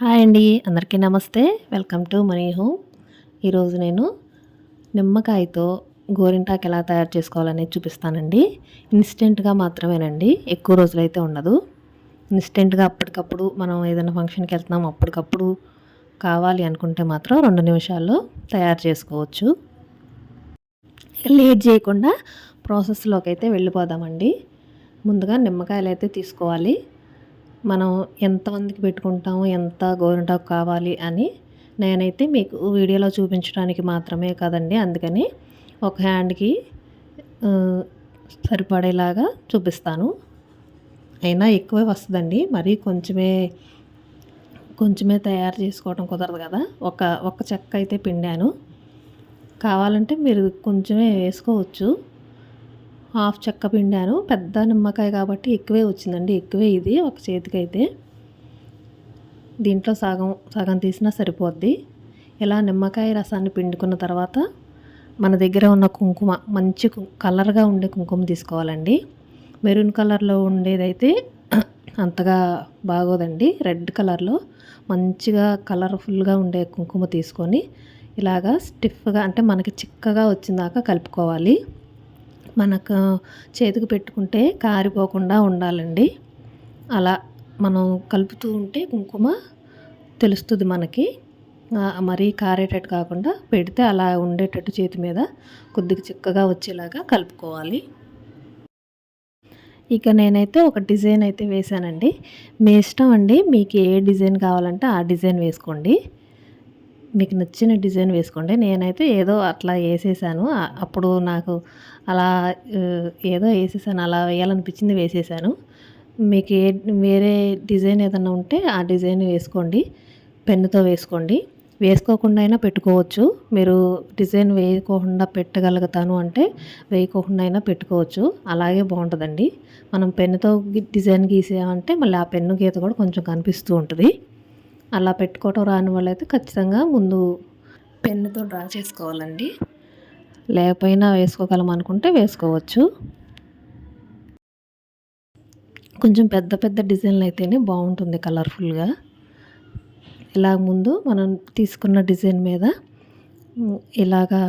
Hi అండి అందరికీ నమస్తే. Welcome to money home. ఈరోజు నేను నిమ్మకాయతో గోరింటాకు ఎలా తయారు చేసుకోవాలనేది చూపిస్తానండి. ఇన్స్టెంట్గా మాత్రమేనండి ఎక్కువ రోజులైతే ఉండదు. ఇన్స్టెంట్గా అప్పటికప్పుడు మనం ఏదైనా ఫంక్షన్కి వెళ్తున్నాం అప్పటికప్పుడు కావాలి అనుకుంటే మాత్రం రెండు నిమిషాల్లో తయారు చేసుకోవచ్చు. లేట్ చేయకుండా ప్రాసెస్లోకి అయితే వెళ్ళిపోదామండి. ముందుగా నిమ్మకాయలు అయితే తీసుకోవాలి. మనం ఎంతమందికి పెట్టుకుంటాము ఎంత గోరింటాకు కావాలి అని నేనైతే మీకు వీడియోలో చూపించడానికి మాత్రమే కదండి. అందుకని ఒక హ్యాండ్కి సరిపడేలాగా చూపిస్తాను. అయినా ఎక్కువే వస్తుందండి. మరి కొంచెమే కొంచెమే తయారు చేసుకోవడం కుదరదు కదా. ఒక ఒక చెక్క అయితే పిండాను. కావాలంటే మీరు కొంచెమే వేసుకోవచ్చు. హాఫ్ చెక్క పిండాను. పెద్ద నిమ్మకాయ కాబట్టి ఎక్కువే వచ్చిందండి. ఎక్కువే ఇది ఒక చేతికైతే. దీంట్లో సగం సగం తీసినా సరిపోద్ది. ఇలా నిమ్మకాయ రసాన్ని పిండుకున్న తర్వాత మన దగ్గర ఉన్న కుంకుమ మంచి కలర్గా ఉండే కుంకుమ తీసుకోవాలండి. మెరూన్ కలర్లో ఉండేదైతే అంతగా బాగోదండి. రెడ్ కలర్లో మంచిగా కలర్ఫుల్గా ఉండే కుంకుమ తీసుకొని ఇలాగా స్టిఫ్గా అంటే మనకి చిక్కగా వచ్చిందాక కలుపుకోవాలి. మనకు చేతికి పెట్టుకుంటే కారిపోకుండా ఉండాలండి. అలా మనం కలుపుతూ ఉంటే కుంకుమ తెలుస్తుంది మనకి. మరీ కారేటట్టు కాకుండా పెడితే అలా ఉండేటట్టు చేతి మీద కొద్దిగా చిక్కగా వచ్చేలాగా కలుపుకోవాలి. ఇక నేనైతే ఒక డిజైన్ అయితే వేశానండి. మీ ఇష్టం అండి. మీకు ఏ డిజైన్ కావాలంటే ఆ డిజైన్ వేసుకోండి. మీకు నచ్చిన డిజైన్ వేసుకోండి. నేనైతే ఏదో అట్లా వేసేసాను. అప్పుడు నాకు అలా ఏదో వేసేసాను. అలా వేయాలనిపించింది వేసేసాను. మీకు ఏ వేరే డిజైన్ ఏదైనా ఉంటే ఆ డిజైన్ వేసుకోండి. పెన్నుతో వేసుకోండి. వేసుకోకుండా అయినా పెట్టుకోవచ్చు. మీరు డిజైన్ వేయకోకుండా పెట్టగలుగుతాను అంటే వేయకోకుండా అయినా పెట్టుకోవచ్చు. అలాగే బాగుంటుందండి. మనం పెన్నుతో డిజైన్ గీసామంటే మళ్ళీ ఆ పెన్ను గీత కూడా కొంచెం కనిపిస్తూ ఉంటుంది. అలా పెట్టుకోవటం రాని వాళ్ళైతే ఖచ్చితంగా ముందు పెన్నుతో డ్రా చేసుకోవాలండి. లేకపోయినా వేసుకోగలం అనుకుంటే వేసుకోవచ్చు. కొంచెం పెద్ద పెద్ద డిజైన్లు అయితేనే బాగుంటుంది కలర్ఫుల్గా. ఇలా ముందు మనం తీసుకున్న డిజైన్ మీద ఇలాగా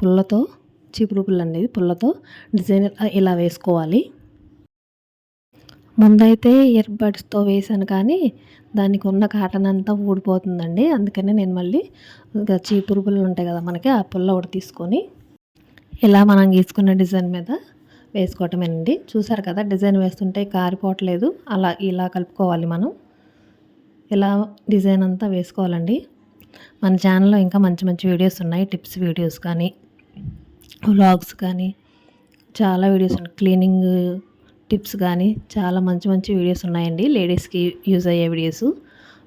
పుల్లతో చీపురు పుల్ల అనేది పుల్లతో డిజైన్ ఇలా వేసుకోవాలి. ముందైతే ఇయర్ బడ్స్తో వేసాను కానీ దానికి ఉన్న కాటన్ అంతా ఊడిపోతుందండి. అందుకనే నేను మళ్ళీ చీపురు పుల్లలు ఉంటాయి కదా మనకి ఆ పుల్ల ఒకటి తీసుకొని ఇలా మనం గీసుకున్న డిజైన్ మీద వేసుకోవటమేనండి. చూసారు కదా డిజైన్ వేస్తుంటే కారిపోవట్లేదు. అలా ఇలా కలుపుకోవాలి మనం. ఇలా డిజైన్ అంతా వేసుకోవాలండి. మన ఛానల్లో ఇంకా మంచి మంచి వీడియోస్ ఉన్నాయి. టిప్స్ వీడియోస్ కానీ వ్లాగ్స్ కానీ చాలా వీడియోస్ ఉన్నాయి. క్లీనింగ్ టిప్స్ కానీ చాలా మంచి మంచి వీడియోస్ ఉన్నాయండి. లేడీస్కి యూజ్ అయ్యే వీడియోస్.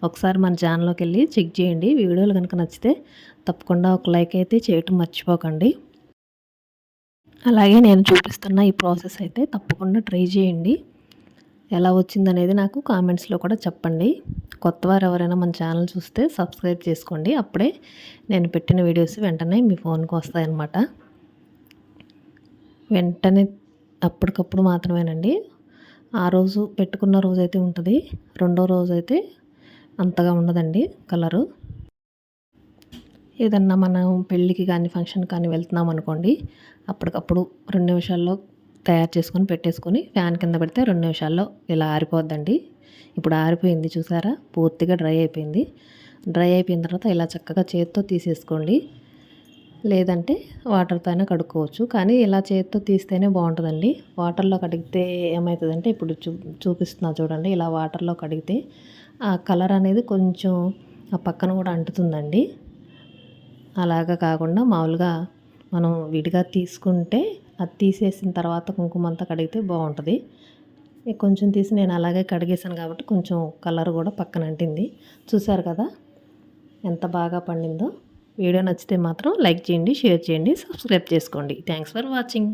ఒకసారి మన ఛానల్లోకి వెళ్ళి చెక్ చేయండి. వీడియోలు కనుక నచ్చితే తప్పకుండా ఒక లైక్ అయితే చేయటం మర్చిపోకండి. అలాగే నేను చూపిస్తున్న ఈ ప్రాసెస్ అయితే తప్పకుండా ట్రై చేయండి. ఎలా వచ్చిందనేది నాకు కామెంట్స్లో కూడా చెప్పండి. కొత్తవారు ఎవరైనా మన ఛానల్ చూస్తే సబ్స్క్రైబ్ చేసుకోండి. అప్పుడే నేను పెట్టిన వీడియోస్ వెంటనే మీ ఫోన్కి వస్తాయన్నమాట. వెంటనే అప్పటికప్పుడు మాత్రమేనండి. ఆ రోజు పెట్టుకున్న రోజు అయితే ఉంటుంది. రెండో రోజు అయితే అంతగా ఉండదండి కలరు. ఏదన్నా మనం పెళ్ళికి కానీ ఫంక్షన్ కానీ వెళ్తున్నాం అనుకోండి అప్పటికప్పుడు రెండు నిమిషాల్లో తయారు చేసుకొని పెట్టేసుకొని ఫ్యాన్ కింద పెడితే రెండు నిమిషాల్లో ఇలా ఆరిపోద్దండి. ఇప్పుడు ఆరిపోయింది చూసారా? పూర్తిగా డ్రై అయిపోయింది. డ్రై అయిపోయిన తర్వాత ఇలా చక్కగా చేతితో తీసేసుకోండి. లేదంటే వాటర్ పైన కడుక్కోవచ్చు. కానీ ఇలా చేతితో తీస్తేనే బాగుంటుందండి. వాటర్లో కడిగితే ఏమవుతుందంటే ఇప్పుడు చూ చూపిస్తున్నా చూడండి. ఇలా వాటర్లో కడిగితే ఆ కలర్ అనేది కొంచెం ఆ పక్కన కూడా అంటుతుందండి. అలాగా కాకుండా మామూలుగా మనం విడిగా తీసుకుంటే అది తీసేసిన తర్వాత కుంకుమ అంతా కడిగితే బాగుంటుంది. కొంచెం తీసి నేను అలాగే కడిగేసాను కాబట్టి కొంచెం కలర్ కూడా పక్కన అంటింది. చూసారు కదా? ఎంత బాగా పండిందో. వీడియో నచ్చితే మాత్రం లైక్ చేయండి షేర్ చేయండి సబ్స్క్రైబ్ చేసుకోండి. Thanks for watching